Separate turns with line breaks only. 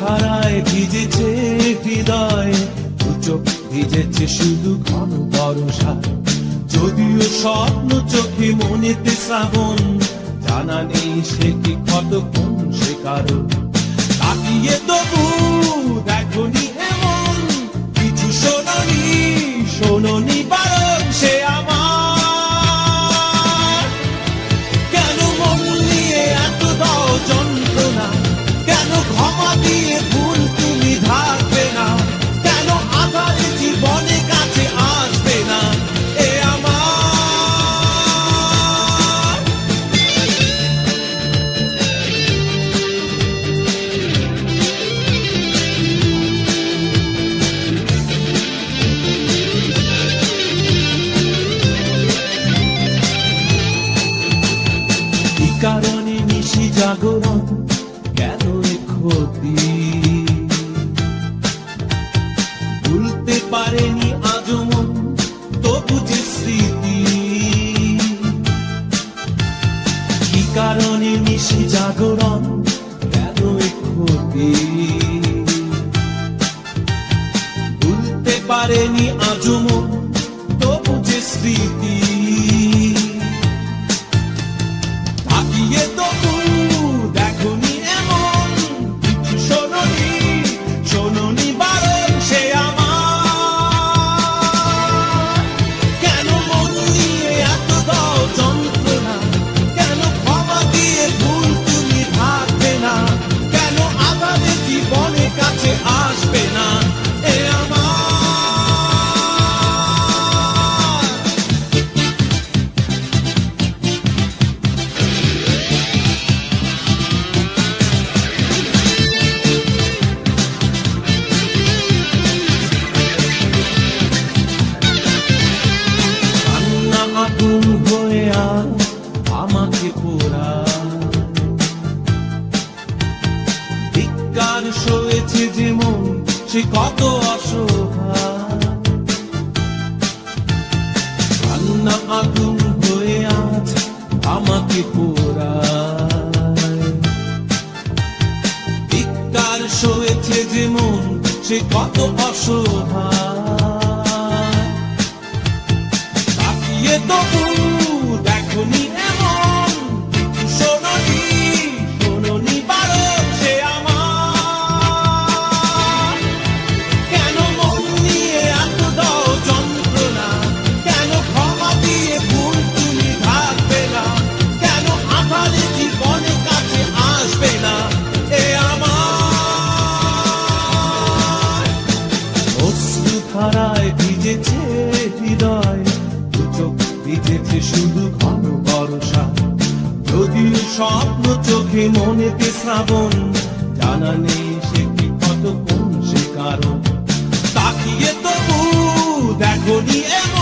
ধারায় ভিজেছে হৃদয় চোখ ভিজেছে শুধু ঘন ভরসা। যদিও স্বপ্ন চোখে মনেতে শ্রাবণ, জানা নেই সে কি কতক্ষণ সে কারণ। ক্ষতি ভুলতে পারেনি আজও তবু যে স্মৃতি। কি কারণে নিশি জাগরণ কেন ক্ষতি? ভুলতে পারেনি আজও মন পোড়া ধিক্কার সয়েছে যে মন সে কত অসহায় কান্না আগুন হয়ে আজ আমাকে পোড়ায়। ধিক্কার সয়েছে যে মন সে কত অসহায় তাকিয়ে তবু দেখনি এমন ভিজেছে হৃদয় দু চোখ ভিজেছে শুধু ঘন বর্ষা যদিও স্বপ্ন চোখে মনেতে শ্রাবণ, জানা নেই সে কি কত কোন সে কারণ। তাকিয়ে তবু দেখনি এমন